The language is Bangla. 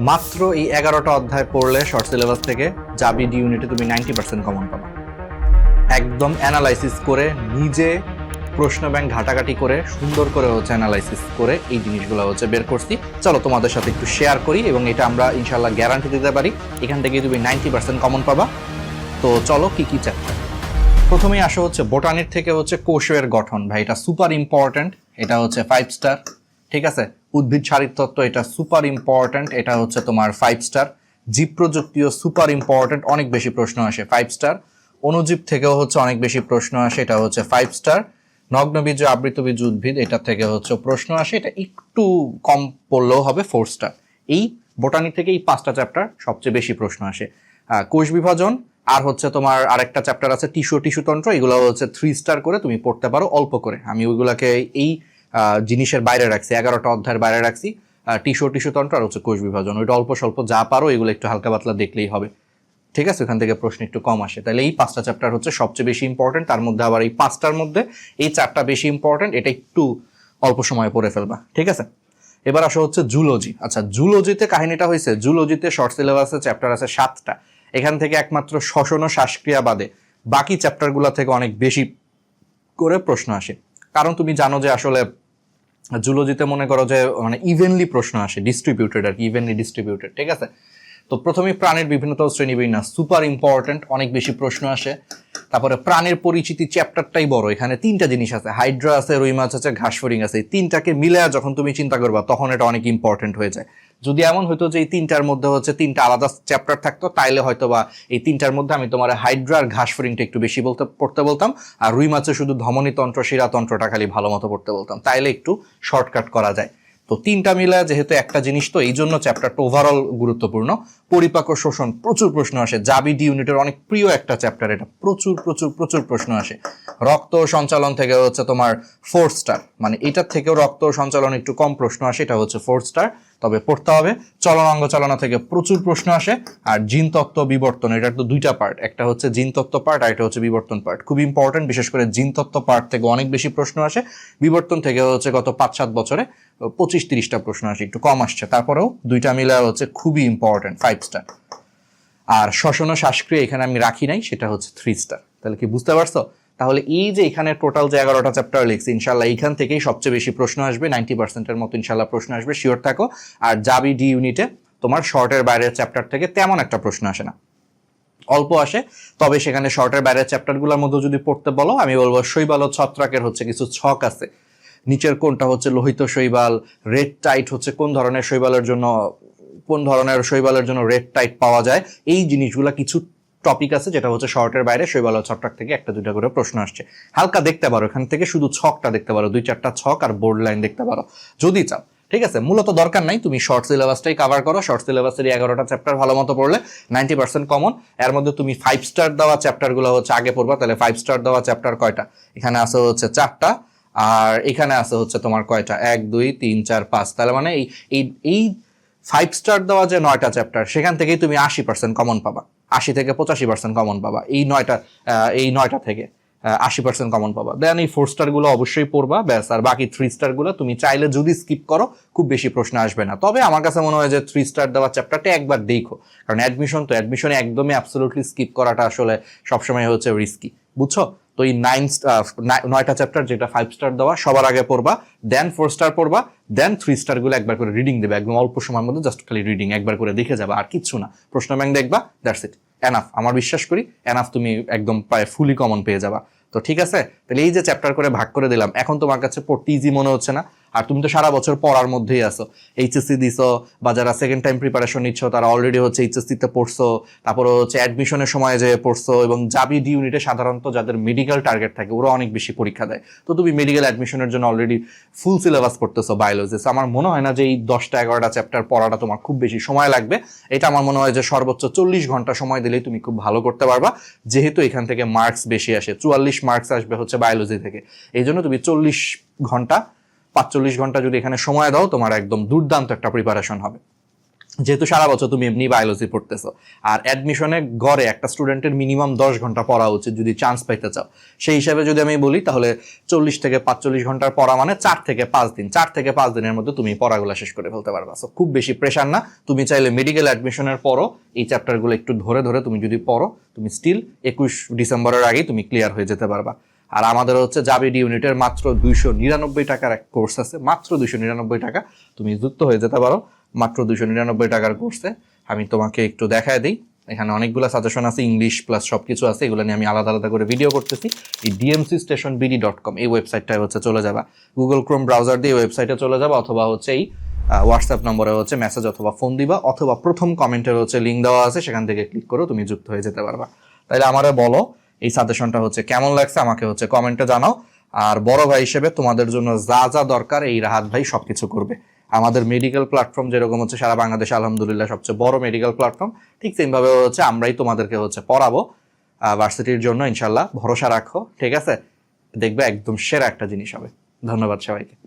মাত্র এই এগারোটা অধ্যায় পড়লে শর্ট সিলেবাস থেকে যাবি ডি ইউনিটে তুমি নাইনটি পার্সেন্ট কমন পাবা। একদম অ্যানালাইসিস করে নিজে প্রশ্ন ব্যাংক ঘাটাঘাটি করে সুন্দর করে হচ্ছে অ্যানালাইসিস করে এই জিনিসগুলো হচ্ছে বের করছি। চলো তোমাদের সাথে একটু শেয়ার করি এবং এটা আমরা ইনশাল্লাহ গ্যারান্টি দিতে পারি। এখান থেকে তুমি নাইনটি পার্সেন্ট কমন পাবা। তো চলো কি কি চ্যাপ্টার প্রথমেই আসা হচ্ছে বোটানির থেকে হচ্ছে কোষের গঠন। ভাই, এটা সুপার ইম্পর্ট্যান্ট এটা হচ্ছে ফাইভ স্টার ঠিক আছে? উদ্ভিদ শারীরতত্ত্ব এটা সুপার ইম্পর্ট্যান্ট এটা হচ্ছে তোমার ফাইভ স্টার জীব প্রযুক্তিও সুপার ইম্পর্ট্যান্ট অনেক বেশি প্রশ্ন আসে ফাইভ স্টার অনুজীব থেকেও হচ্ছে অনেক বেশি প্রশ্ন আসে, এটা হচ্ছে ফাইভ স্টার নগ্নবীজ আবৃতবীজ উদ্ভিদ, এটা থেকে হচ্ছে প্রশ্ন আসে, এটা একটু কম পড়লেও হবে ফোর স্টার এই বোটানি থেকে এই পাঁচটা চ্যাপ্টার সবচেয়ে বেশি প্রশ্ন আসে। কোষ বিভাজন, আর হচ্ছে তোমার আরেকটা চ্যাপ্টার আছে টিস্যু টিস্যুতন্ত্র এগুলো হচ্ছে থ্রি স্টার করে তুমি পড়তে পারো, অল্প করে। আমি ওইগুলাকে এই জিনিসের বাইরে রাখছি, এগারোটা অধ্যায়ের বাইরে রাখছি। টিস্যু টিস্যুতন্ত্র আর হচ্ছে কোষ বিভাজন। ওইটা অল্প স্বল্প যা পারো, এগুলো একটু হালকা পাতলা দেখলেই হবে। ঠিক আছে? ওখান থেকে প্রশ্ন একটু কম আসে। তাহলে এই পাঁচটা চ্যাপ্টার হচ্ছে সবচেয়ে বেশি ইম্পর্টেন্ট তার মধ্যে আবার এই পাঁচটার মধ্যে এই চারটা বেশি ইম্পর্টেন্ট এটা একটু অল্প সময়ে পড়ে ফেলবা। ঠিক আছে? এবার আসা হচ্ছে জুলজি আচ্ছা জুলজিতে কাহিনীটা হয়েছে। জুলজিতে শর্ট সিলেবাসে চ্যাপ্টার আছে সাতটা। এখান থেকে একমাত্র শ্বসন ও শ্বাসক্রিয়া বাদে বাকি চ্যাপ্টারগুলো থেকে অনেক বেশি করে প্রশ্ন আসে। কারণ তুমি জানো যে আসলে জুলজিতে মনে করো যে মানে ইভেনলি প্রশ্ন আসে ডিস্ট্রিবিউটেড আর কি ইভেনলি ডিস্ট্রিবিউটেড ঠিক আছে? তো প্রথমে প্রাণের বিভিন্নতা শ্রেণীবিন্যাস সুপার ইম্পর্ট্যান্ট অনেক বেশি প্রশ্ন আসে। তারপরে প্রাণের পরিচিতি চ্যাপ্টারটাই বড়, এখানে তিনটা জিনিস আছে। হাইড্রা আছে, রুই মাছ আছে ঘাসফড়িং আছে। এই তিনটাকে মিলে যখন তুমি চিন্তা করবা, তখন এটা অনেক ইম্পর্ট্যান্ট হয়ে যায়। যদি এমন হতো যে এই তিনটার মধ্যে হচ্ছে তিনটা আলাদা চ্যাপ্টার থাকতো, তাইলে হয়তো বা এই তিনটার মধ্যে আমি তোমার হাইড্রা আর ঘাসফড়িংটা একটু বেশি বলতে, পড়তে বলতাম। আর রুই মাছে শুধু ধমনীতন্ত্র শিরাতন্ত্রটা খালি ভালো মতো পড়তে বলতাম। তাইলে একটু শর্টকাট করা যায়। তো তিনটা মিলা যেহেতু একটা জিনিস তো এই জন্য চ্যাপ্টারটা ওভারঅল গুরুত্বপূর্ণ। পরিপাক শোষণ, প্রচুর প্রশ্ন আসে। জাবিডি ইউনিটের অনেক প্রিয় একটা চ্যাপ্টার এটা প্রচুর প্রচুর প্রচুর প্রশ্ন আসে। রক্ত সঞ্চালন থেকে হচ্ছে তোমার ফোর স্টার মানে এটার থেকেও রক্ত সঞ্চালন একটু কম প্রশ্ন আসে, এটা হচ্ছে ফোর স্টার তবে পড়তে হবে। চলনাঙ্গ চালনা থেকে প্রচুর প্রশ্ন আসে। আর জিন তত্ত্ব বিবর্তন, এটার তো দুইটা পার্ট একটা হচ্ছে জিন তত্ত্ব পার্ট আর এটা হচ্ছে বিবর্তন পার্ট খুব ইম্পর্টেন্ট বিশেষ করে জিন তত্ত্ব পার্ট থেকে অনেক বেশি প্রশ্ন আসে। বিবর্তন থেকে হচ্ছে গত পাঁচ সাত বছরে পঁচিশ তিরিশটা প্রশ্ন আসে, একটু কম আসছে। তারপরেও দুইটা মিলে হচ্ছে খুবই ইম্পর্টেন্ট ফাইভ স্টার আর শ্বসন শ্বাসক্রিয়া এখানে আমি রাখি নাই, সেটা হচ্ছে থ্রি স্টার তাহলে কি বুঝতে পারছ? তাহলে এই যে এখানে টোটাল যে এগারোটা চ্যাপ্টার লিখছি ইনশাল্লাহ এইখান থেকেই সবচেয়ে বেশি প্রশ্ন আসবে নাইনটি পার্সেন্টের মতো ইনশাল্লাহ প্রশ্ন আসবে শিওর থাকো। আর জাবি ডি ইউনিটে তোমার শর্টের বাইরের চ্যাপ্টার থেকে তেমন একটা প্রশ্ন আসে না। অল্প আসে, তবে সেখানে শর্টের বাইরের চ্যাপ্টারগুলোর মধ্যে যদি পড়তে বলো, আমি বলব শৈবাল ও ছত্রাকের হচ্ছে কিছু ছক আছে। নিচের কোনটা হচ্ছে লোহিত শৈবাল রেড টাইট হচ্ছে কোন ধরনের শৈবালের জন্য, কোন ধরনের শৈবালের জন্য রেড টাইট পাওয়া যায়, এই জিনিসগুলো কিছু টপিক আছে, যেটা হচ্ছে শর্টের বাইরে শৈবাল ছত্রাক থেকে একটা, দুইটা করে প্রশ্ন আসছে। হালকা দেখতে পারো, এখান থেকে শুধু ছকটা দেখতে পারো, দুই চারটা ছক আর বোর্ড লাইন দেখতে পারো। যদি চাও, ঠিক আছে? মূলত দরকার নাই, তুমি শর্ট সিলেবাসটাই কভার করো শর্ট সিলেবাসের এগারোটা চ্যাপ্টার ভালো মতো পড়লে নাইনটি পার্সেন্ট কমন এর মধ্যে তুমি ফাইভ স্টার দেওয়া চ্যাপ্টারগুলো হচ্ছে আগে পড়বা, তাহলে ফাইভ স্টার দেওয়া চ্যাপ্টার কয়টা? এখানে আছে হচ্ছে চারটা, আর এখানে আছে হচ্ছে তোমার কয়টা? এক, দুই, তিন, চার, পাঁচ। তাহলে মানে এই এই ফাইভ স্টার দেওয়া যে নয়টা চ্যাপ্টার সেখান থেকেই তুমি আশি পার্সেন্ট কমন পাবা। আশি থেকে পঁচাশি পার্সেন্ট কমন পাবা। এই নয়টা এই নয়টা থেকে আশি পার্সেন্ট কমন পাবা। দেন এই ফোর স্টারগুলো অবশ্যই পড়বা, ব্যাস। আর বাকি থ্রি স্টারগুলো তুমি চাইলে যদি স্কিপ করো, খুব বেশি প্রশ্ন আসবে না। তবে আমার কাছে মনে হয় যে থ্রি স্টার দেওয়া চ্যাপ্টারটা একবার দেখো। কারণ অ্যাডমিশন তো অ্যাডমিশনে একদমই অ্যাবসোলুটলি স্কিপ করাটা আসলে সবসময় হচ্ছে রিস্কি বুঝছ? তো এই নাইন নয়টা চ্যাপ্টার যেটা ফাইভ স্টার দেওয়া, সবার আগে পড়বা দেন ফোর স্টার পড়বা দেন থ্রি স্টারগুলো একবার করে রিডিং দেবে, একদম অল্প সময়ের মধ্যে জাস্ট খালি রিডিং একবার করে দেখে যাবে, আর কিচ্ছু না। প্রশ্ন ব্যাংক দেখবা দ্যাটস ইট এনাফ আমার বিশ্বাস করি এনাফ তুমি একদম প্রায় ফুলি কমন পেয়ে যাবা। তো ঠিক আছে, তাহলে এই যে চ্যাপ্টার করে ভাগ করে দিলাম, এখন তোমার কাছে পড়তে ইজি মনে হচ্ছে না। আর তুমি তো সারা বছর পড়ার মধ্যেই আছো। এইচএসসি দিছো, বা যারা সেকেন্ড টাইম প্রিপারেশন নিচ্ছ, তারা অলরেডি হচ্ছে এইচএসসিতে পড়ছো, তারপরে হচ্ছে অ্যাডমিশনের সময় যে পড়ছো, এবং জাবি ডি ইউনিটে সাধারণত যাদের মেডিকেল টার্গেট থাকে, ওরা অনেক বেশি পরীক্ষা দেয়। তো তুমি মেডিকেল অ্যাডমিশনের জন্য অলরেডি ফুল সিলেবাস পড়তেছো বায়োলজি সো আমার মনে হয় না যে এই দশটা এগারোটা চ্যাপ্টার পড়াটা তোমার খুব বেশি সময় লাগবে। এটা আমার মনে হয় যে সর্বোচ্চ চল্লিশ ঘণ্টা সময় দিলেই তুমি খুব ভালো করতে পারবা, যেহেতু এখান থেকে মার্কস বেশি আসে, চুয়াল্লিশ মার্কস আসবে হচ্ছে বায়োলজি থেকে। এই জন্য তুমি চল্লিশ ঘণ্টা পাঁচচল্লিশ ঘণ্টা যদি এখানে সময় দাও তোমার একদম দুর্দান্ত একটা প্রিপারেশন হবে। যেহেতু সারা বছর তুমি এমনি বায়োলজি পড়তেছো আর অ্যাডমিশনে গড়ে একটা স্টুডেন্টের মিনিমাম দশ ঘণ্টা পড়া উচিত যদি চান্স পাইতে চাও। সেই হিসাবে যদি আমি বলি তাহলে চল্লিশ থেকে পাঁচচল্লিশ ঘণ্টার পড়া মানে চার থেকে পাঁচ দিন। চার থেকে পাঁচ দিনের মধ্যে তুমি পড়াগুলো শেষ করে ফেলতে পারবা। So, খুব বেশি প্রেশার না। তুমি চাইলে মেডিকেল অ্যাডমিশনের পরও এই চ্যাপ্টারগুলো একটু ধরে ধরে তুমি যদি পড়ো তুমি স্টিল একুশ ডিসেম্বরের আগেই তুমি ক্লিয়ার হয়ে যেতে পারবা। আর আমাদের হচ্ছে জাবিডি ইউনিটের মাত্র দুইশো নিরানব্বই টাকার এক কোর্স আছে, মাত্র দুইশো নিরানব্বই টাকা। তুমি যুক্ত হয়ে যেতে পারো, মাত্র দুইশো নিরানব্বই টাকার কোর্সে। আমি তোমাকে একটু দেখায় দিই, এখানে অনেকগুলো সাজেশন আছে ইংলিশ প্লাস সব কিছু আছে, এগুলো নিয়ে আমি আলাদা আলাদা করে ভিডিও করতেছি। এই DMC station BD dot com এই ওয়েবসাইটটায় হচ্ছে চলে যাবা। গুগল ক্রোম ব্রাউজার দিয়ে ওয়েবসাইটে চলে যাবা, অথবা হচ্ছে এই হোয়াটসঅ্যাপ নম্বরে হচ্ছে মেসেজ অথবা ফোন দিবা, অথবা প্রথম কমেন্টের হচ্ছে লিঙ্ক দেওয়া আছে, সেখান থেকে ক্লিক করে তুমি যুক্ত হয়ে যেতে পারবা। তাইলে আমারে বলো এই সাজেশনটা হচ্ছে কেমন লাগছে আমাকে হচ্ছে কমেন্টে জানাও। আর বড় ভাই হিসেবে তোমাদের জন্য যা যা দরকার এই রাহাত ভাই সবকিছু করবে। আমাদের মেডিকেল প্ল্যাটফর্ম যেরকম হচ্ছে সারা বাংলাদেশে আলহামদুলিল্লাহ সবচেয়ে বড় মেডিকেল প্ল্যাটফর্ম ঠিক সেমভাবে হচ্ছে আমরাই তোমাদেরকে হচ্ছে পড়াবো। ভার্সিটির জন্য ইনশাল্লাহ ভরসা রাখো, ঠিক আছে? দেখবে একদম সেরা একটা জিনিস হবে। ধন্যবাদ সবাইকে।